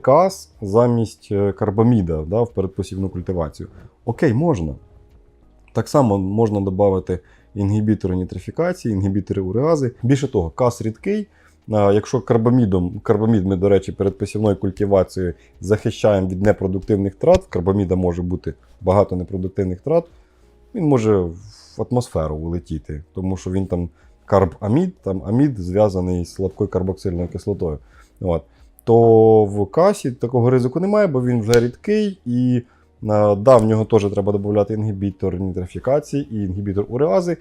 Каз замість е, карбаміда да, в передпосівну культивацію. Окей, можна. Так само можна додати інгібітори нітрифікації, інгібітори уреази. Більше того, каз рідкий. Якщо карбамідом, карбамід ми, до речі, перед посівною культивацією захищаємо від непродуктивних трат, карбаміда може бути багато непродуктивних трат, він може в атмосферу улетіти, тому що він там карбамід, там амід зв'язаний з слабкою карбоксильною кислотою. От. То в касі такого ризику немає, бо він вже рідкий і а, да, в нього теж треба додати інгібітор нітрофікації і інгібітор уреази.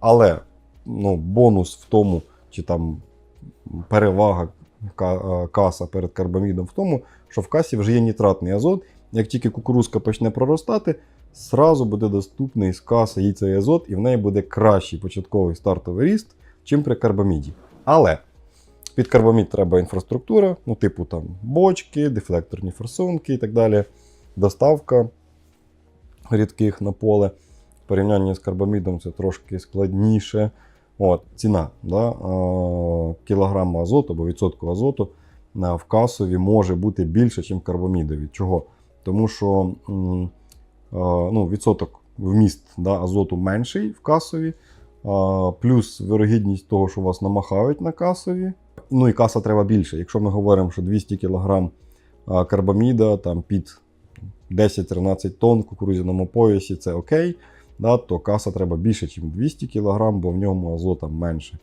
Але ну, бонус в тому, чи там перевага ка- каса перед карбамідом в тому, що в касі вже є нітратний азот. Як тільки кукурузка почне проростати, зразу буде доступний з каси їй цей азот, і в неї буде кращий початковий стартовий ріст, чим при карбаміді. Але під карбамід треба інфраструктура, ну, типу там бочки, дефлекторні форсунки і так далі. Доставка рідких на поле. В порівнянні з карбамідом це трошки складніше. От, ціна да, кілограма азоту або відсотку азоту в касові може бути більше, ніж карбамідові. Чого? Тому що ну, відсоток вміст да, азоту менший в касові, плюс вирогідність того, що вас намахають на касові. Ну і каса треба більше. Якщо ми говоримо, що 200 кг карбаміда там під 10-13 тонн в кукурудзяному поясі це окей, да, то каса треба більше, ніж 200 кг, бо в ньому азота менше.